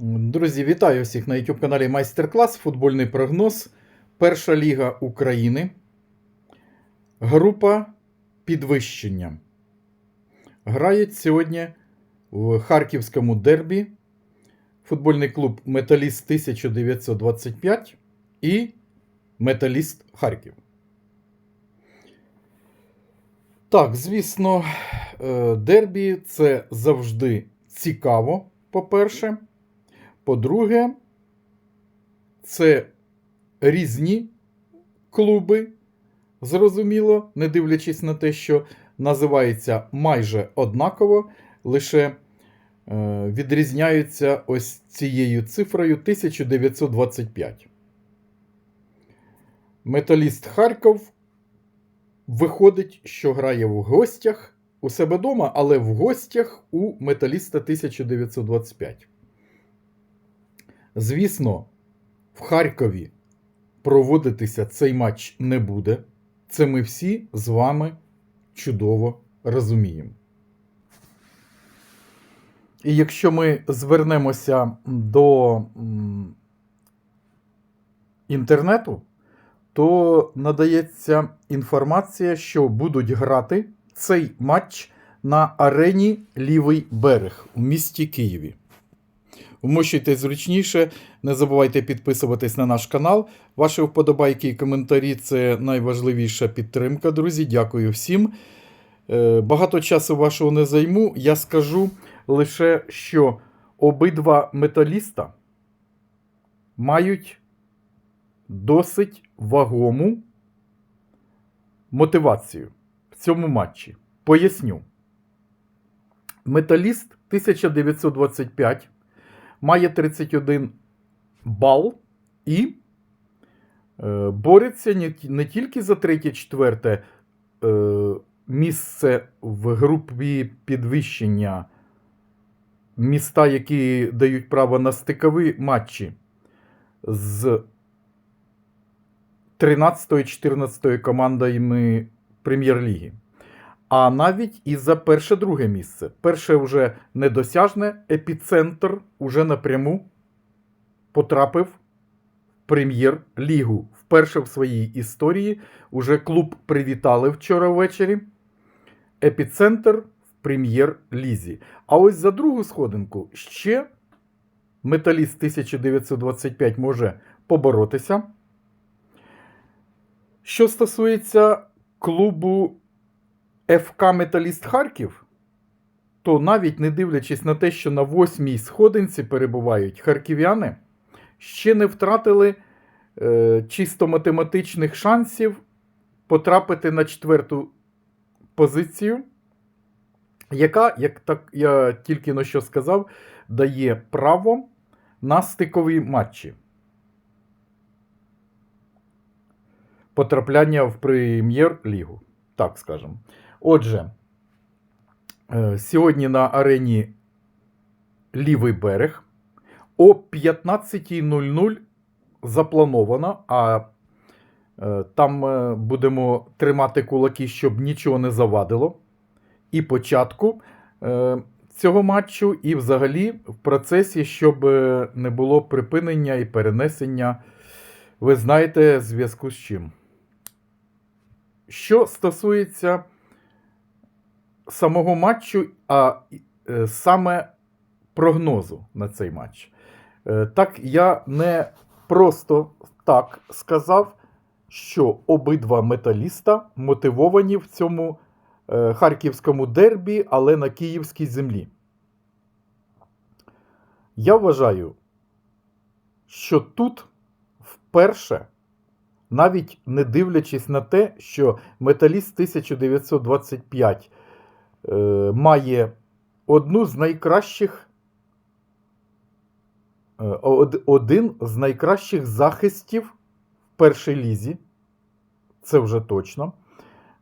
Друзі, вітаю всіх на YouTube каналі Майстер-клас. Футбольний прогноз. Перша ліга України. Група підвищення. Грають сьогодні в Харківському дербі футбольний клуб Металіст 1925 і Металіст Харків. Так, звісно, е, дербі це завжди цікаво, по-перше. По-друге, це різні клуби, зрозуміло, не дивлячись на те, що називається майже однаково, лише е, відрізняються ось цією цифрою 1925. Металіст Харків виходить, що грає в гостях у себе вдома, але в гостях у Металіста 1925. Звісно, в Харкові проводитися цей матч не буде. Це ми всі з вами чудово розуміємо. І якщо ми звернемося до інтернету, то надається інформація, що будуть грати цей матч на арені Лівий берег у місті Києві. Вмощуйтесь зручніше, не забувайте підписуватись на наш канал. Ваші вподобайки і коментарі це найважливіша підтримка, друзі. Дякую всім. Е, Багато часу вашого не займу. Я скажу лише, що обидва металіста мають досить вагому мотивацію в цьому матчі. Поясню. Металіст 1925 має 31 бал і е, бореться не, тільки за третє-четверте е, місце в групі підвищення міста, які дають право на стикові матчі з 13-14 командами Прем'єр-ліги. А навіть і за перше-друге місце. Перше вже недосяжне, епіцентр уже напряму потрапив в прем'єр-лігу. Вперше в своїй історії уже клуб привітали вчора ввечері. Епіцентр в прем'єр-лізі. А ось за другу сходинку ще металіст 1925 може поборотися. Що стосується клубу ФК Металіст Харків, то навіть не дивлячись на те, що на восьмій сходинці перебувають харків'яни, ще не втратили е, чисто математичних шансів потрапити на четверту позицію, яка, як так я тільки на що сказав, дає право на стикові матчі. Потрапляння в прем'єр-лігу, так скажемо. Отже, е, сьогодні на арені Лівий берег о 15.00 заплановано, а е, там е, будемо тримати кулаки, щоб нічого не завадило. І початку цього матчу, і взагалі в процесі, щоб не було припинення і перенесення, ви знаєте, зв'язку з чим. Що стосується самого матчу, а е, саме прогнозу на цей матч. Е, так я не просто так сказав, що обидва металіста мотивовані в цьому е, харківському дербі, але на київській землі. Я вважаю, що тут вперше, навіть не дивлячись на те, що металіст 1925 е, має одну з найкращих, е, один з найкращих захистів в першій лізі. Це вже точно.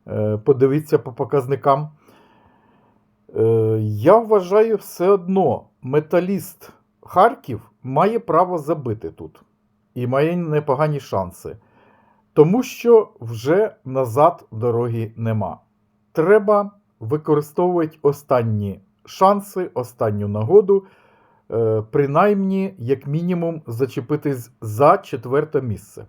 Е, подивіться по показникам. Е, я вважаю, все одно металіст Харків має право забити тут. І має непогані шанси. Тому що вже назад дороги нема. Треба використовувати останні шанси, останню нагоду е, принаймні, як мінімум, зачепитись за четверте місце.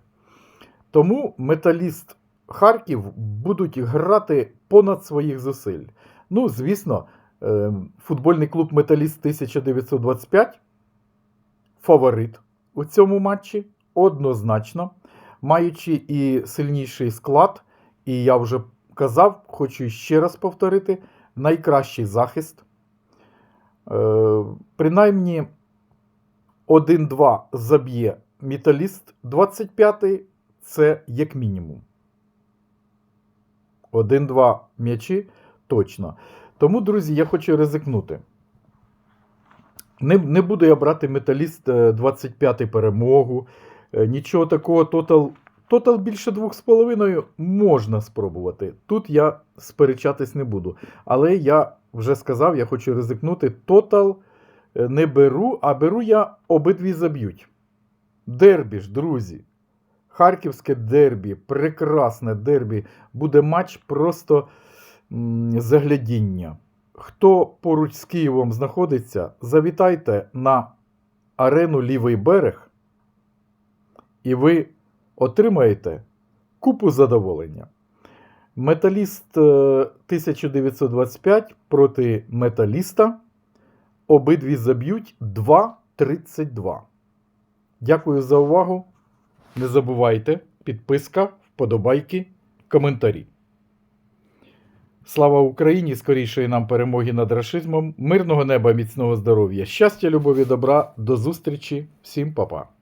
Тому металіст Харків будуть грати понад своїх зусиль. Ну, звісно, е, футбольний клуб Металіст 1925 фаворит у цьому матчі однозначно, маючи і сильніший склад, і я вже казав, хочу ще раз повторити: найкращий захист. Е, принаймні 1-2 заб'є металіст 25 це як мінімум. 1-2 м'ячі точно. Тому, друзі, я хочу ризикнути. Не, не буду я брати металіст е, 25 перемогу. Е, Нічого такого, тотал, тотал більше 2,5 можна спробувати. Тут я сперечатись не буду. Але я вже сказав, я хочу ризикнути. Тотал е, не беру, а беру я обидві заб'ють. Дербі ж, друзі. Харківське дербі, прекрасне дербі. Буде матч просто заглядіння. Хто поруч з Києвом знаходиться, завітайте на арену Лівий берег, і ви отримаєте купу задоволення. Металіст е, 1925 проти металіста. Обидві заб'ють 2.32. Дякую за увагу. Не забувайте, підписка, вподобайки, коментарі. Слава Україні! Скорішої нам перемоги над рашизмом, мирного неба, міцного здоров'я, щастя, любові, добра, до зустрічі, всім па-па.